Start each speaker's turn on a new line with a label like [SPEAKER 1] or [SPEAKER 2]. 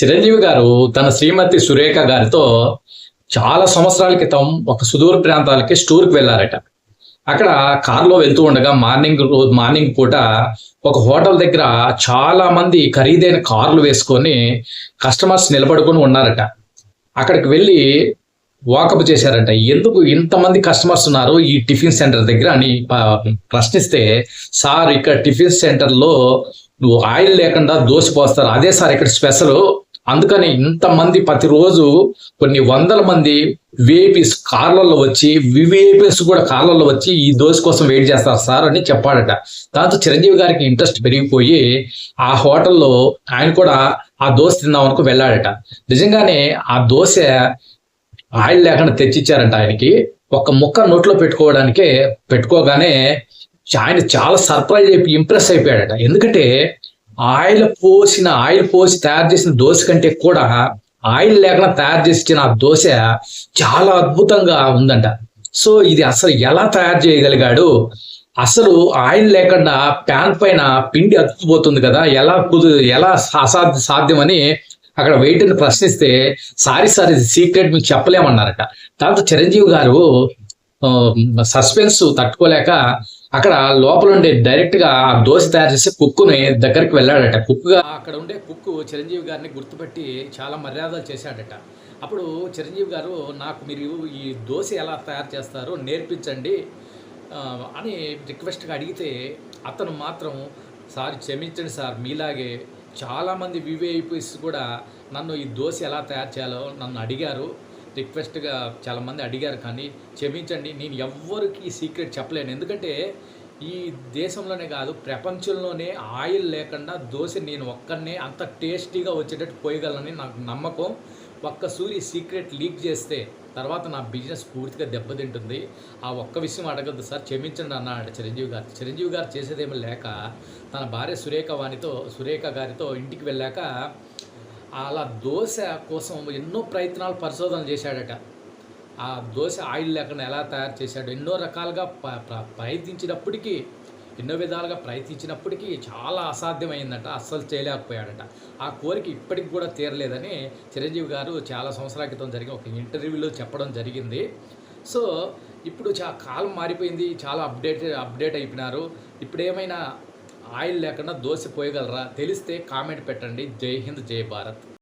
[SPEAKER 1] చిరంజీవి గారు తన శ్రీమతి సురేఖ గారితో చాలా సంవత్సరాల క్రితం ఒక సుదూర ప్రాంతాలకి స్టూర్కి వెళ్ళారట. అక్కడ కారులో వెళ్తూ ఉండగా మార్నింగ్ రోజు మార్నింగ్ పూట ఒక హోటల్ దగ్గర చాలా మంది ఖరీదైన కార్లు వేసుకొని కస్టమర్స్ నిలబడుకొని ఉన్నారట. అక్కడికి వెళ్ళి వాకప్ చేశారంట. ఎందుకు ఇంతమంది కస్టమర్స్ ఉన్నారు ఈ టిఫిన్ సెంటర్ దగ్గర అని ప్రశ్నిస్తే సార్ ఇక్కడ టిఫిన్ సెంటర్లో ఆయిల్ లేకుండా దోశ పోస్తారు అదే సార్ ఇక్కడ స్పెషల్. అందుకని ఇంతమంది ప్రతిరోజు కొన్ని వందల మంది విఐపీస్ కార్లలో వచ్చి వివిఐపీస్ కూడా కార్లలో వచ్చి ఈ దోశ కోసం వెయిట్ చేస్తారు సార్ అని చెప్పాడట. దాంతో చిరంజీవి గారికి ఇంట్రెస్ట్ పెరిగిపోయి ఆ హోటల్లో ఆయన కూడా ఆ దోశ తిందాం అనుకు వెళ్ళాడట. నిజంగానే ఆ దోశ ఆయిల్ లేకుండా తెచ్చిచ్చారంట ఆయనకి. ఒక ముక్క నోట్లో పెట్టుకోవడానికే పెట్టుకోగానే ఆయన చాలా సర్ప్రైజ్ అయిపోయి ఇంప్రెస్ అయిపోయాడట. ఎందుకంటే ఆయిల్ పోసిన ఆయిల్ పోసి తయారు చేసిన దోశ కంటే కూడా ఆయిల్ లేకుండా తయారు చేసిన ఆ దోశ చాలా అద్భుతంగా ఉందంట. సో ఇది అసలు ఎలా తయారు చేయగలిగాడు? అసలు ఆయిల్ లేకుండా ప్యాన్ పైన పిండి అతుక్కుపోతుంది కదా ఎలా కుదు ఎలా అసాధ్య సాధ్యమని అక్కడ వెయిటర్ని ప్రశ్నిస్తే సారీ సార్ ఇది సీక్రెట్ మీకు చెప్పలేమన్నారట. దాంతో చిరంజీవి గారు సస్పెన్స్ తట్టుకోలేక అక్కడ లోపల ఉండే డైరెక్ట్గా ఆ దోశ తయారు చేసే కుక్కుని దగ్గరికి వెళ్ళాడట. కుక్కుగా అక్కడ ఉండే కుక్కు చిరంజీవి గారిని గుర్తుపెట్టి చాలా మర్యాదలు చేశాడట. అప్పుడు చిరంజీవి గారు నాకు మీరు ఈ దోశ ఎలా తయారు చేస్తారో నేర్పించండి అని రిక్వెస్ట్గా అడిగితే అతను మాత్రం సార్ క్షమించండి సార్ మీలాగే చాలామంది వివిఐపీస్ కూడా నన్ను ఈ దోశ ఎలా తయారు చేయాలో నన్ను అడిగారు. రిక్వెస్ట్గా చాలామంది అడిగారు కానీ క్షమించండి నేను ఎవ్వరికి ఈ సీక్రెట్ చెప్పలేను. ఎందుకంటే ఈ దేశంలోనే కాదు ప్రపంచంలోనే ఆయిల్ లేకుండా దోశ నేను ఒక్కనే అంత టేస్టీగా వచ్చేటట్టు పోయగలనని నాకు నమ్మకం. ఒక్క సూరి సీక్రెట్ లీక్ చేస్తే తర్వాత నా బిజినెస్ పూర్తిగా దెబ్బతింటుంది. ఆ ఒక్క విషయం అడగద్దు సార్ క్షమించండి అన్నాడు చిరంజీవి గారు. చిరంజీవి గారు చేసేదేమో లేక తన భార్య సురేఖ వానితో సురేఖ గారితో ఇంటికి వెళ్ళాక అలా దోశ కోసం ఎన్నో ప్రయత్నాలు పరిశోధన చేశాడట. ఆ దోశ ఆయిల్ లేకుండా ఎలా తయారు చేశాడు? ఎన్నో రకాలుగా ప- ప్రయత్నించినప్పటికీ ఎన్నో విధాలుగా ప్రయత్నించినప్పటికీ చాలా అసాధ్యమైందట అస్సలు చేయలేకపోయాడట. ఆ కోరిక ఇప్పటికి కూడా తీరలేదని చిరంజీవి గారు చాలా సంవత్సరాల క్రితం జరిగిన ఒక ఇంటర్వ్యూలో చెప్పడం జరిగింది. సో ఇప్పుడు చా కాలం మారిపోయింది చాలా అప్డేట్ అప్డేట్ అయిపోయినారు. ఇప్పుడు ఏమైనా ఆయిల్ లేకుండా దోశ పోయగలరా? తెలిస్తే కామెంట్ పెట్టండి. జై హింద్ జై భారత్.